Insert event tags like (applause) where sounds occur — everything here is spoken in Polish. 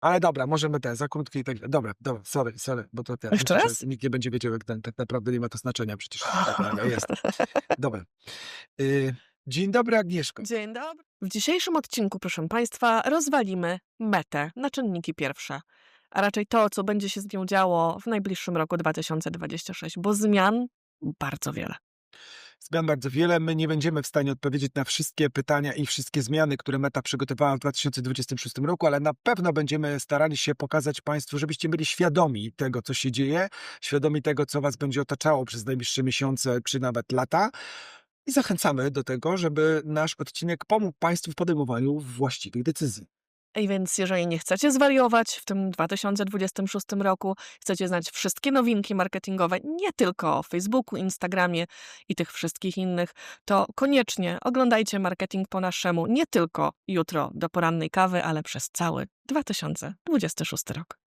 Ale dobra, możemy te, za krótkie i tak dalej. Dobra, dobra, sorry, sorry, bo to ten, Jeszcze myślę, raz? nikt nie będzie wiedział, jak ten, tak naprawdę nie ma to znaczenia, przecież (laughs) tak jest. Dobra. Y, dzień dobry, Agnieszko. Dzień dobry. W dzisiejszym odcinku, proszę Państwa, rozwalimy metę na czynniki pierwsze, a raczej to, co będzie się z nią działo w najbliższym roku 2026, bo zmian bardzo wiele. Zmian bardzo wiele. My nie będziemy w stanie odpowiedzieć na wszystkie pytania i wszystkie zmiany, które Meta przygotowała w 2026 roku, ale na pewno będziemy starali się pokazać Państwu, żebyście byli świadomi tego, co się dzieje, świadomi tego, co Was będzie otaczało przez najbliższe miesiące czy nawet lata. I zachęcamy do tego, żeby nasz odcinek pomógł Państwu w podejmowaniu właściwych decyzji. I więc jeżeli nie chcecie zwariować w tym 2026 roku, chcecie znać wszystkie nowinki marketingowe, nie tylko o Facebooku, Instagramie i tych wszystkich innych, to koniecznie oglądajcie marketing po naszemu nie tylko jutro do porannej kawy, ale przez cały 2026 rok.